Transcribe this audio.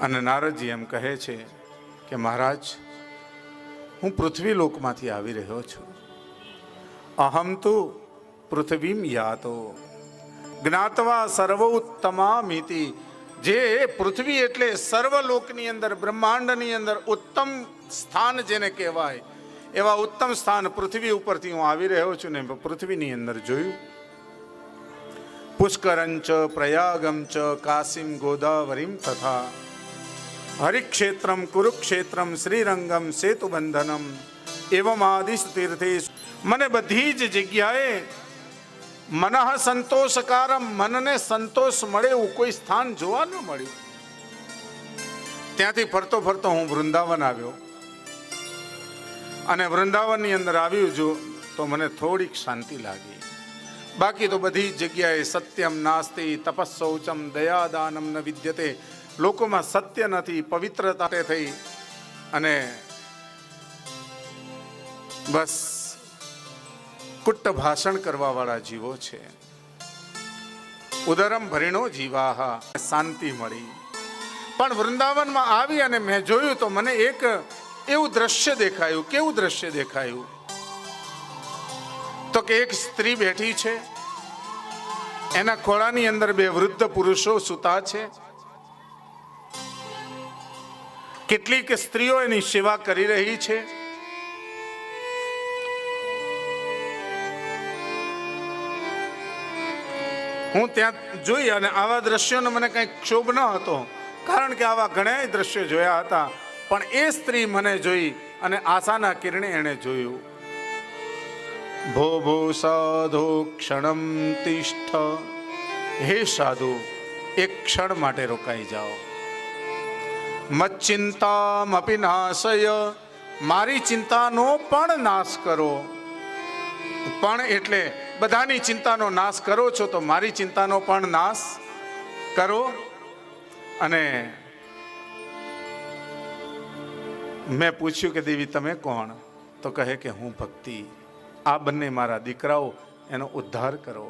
અને નારદજી એમ કહે છે કે મહારાજ, હું પૃથ્વી લોકમાંથી આવી રહ્યો છું. અહમ તો પૃથ્વીમ યાતો. જ્ઞાતવા સર્વ ઉત્તમામિતિ જે પૃથ્વી એટલે સર્વલોકની અંદર, બ્રહ્માંડની અંદર ઉત્તમ સ્થાન જેને કહેવાય, એવા ઉત્તમ સ્થાન પૃથ્વી ઉપરથી હું આવી રહ્યો છું ને પૃથ્વીની અંદર જોયું. પુષ્કરંચ પ્રયાગમ ચ કાશીમ ગોદાવરીમ તથા હરિક્ષેત્રમ કુરુક્ષેત્રમ શ્રીરંગમ સેતુબંધનમ એવમ આદિશ તીર્થે મને બધી જ જગ્યાએ મનઃ સંતોષકારમ મનને સંતોષ મળે એવું કોઈ સ્થાન જોવા ન મળ્યું ત્યાંથી ફરતો ફરતો હું વૃંદાવન આવ્યો અને વૃંદાવનની અંદર આવ્યું જો તો મને થોડીક શાંતિ લાગી બાકી તો બધી જગ્યાએ સત્યમ નાસ્તિ તપસ્સૌચમ દયાદાનમ ન વિદ્યતે લોકોમાં સત્ય નથી, પવિત્રતા થઈ અને બસ કુટ્ટ ભાષણ કરવા વાળા જીવો છે. ઉદરમ ભરીણો જીવાહા શાંતિ મળી. પણ વૃંદાવનમાં આવી અને મેં જોયું તો મને એક એવું દ્રશ્ય દેખાયું, કેવું દ્રશ્ય દેખાયું? તો કે એક સ્ત્રી બેઠી છે, એના ખોળાની અંદર બે વૃદ્ધ પુરુષો સૂતા છે કેટલીક સ્ત્રીઓ એની સેવા કરી રહી છે? હું ત્યાં જોઈ અને આવા દ્રશ્યોનો મને કંઈ ક્ષોભ ન હતો, કારણ કે આવા ઘણા દ્રશ્યો જોયા હતા, પણ એ સ્ત્રી મને જોઈ અને આશાના કિરણે એણે જોયું. ભો ભો સાધુ ક્ષણમ તિષ્ઠ. હે સાધુ, એક ક્ષણ માટે રોકાઈ જાઓ. મચ્ચિંતામપી નાશય મારી ચિંતાનો પણ નાશ કરો પણ એટલે બધાની ચિંતાનો નાશ કરો છો તો મારી ચિંતાનો પણ નાશ કરો અને મેં પૂછ્યું કે દેવી તમે કોણ તો કહે કે હું ભક્તિ આ બંને મારા દીકરાઓ એનો ઉદ્ધાર કરો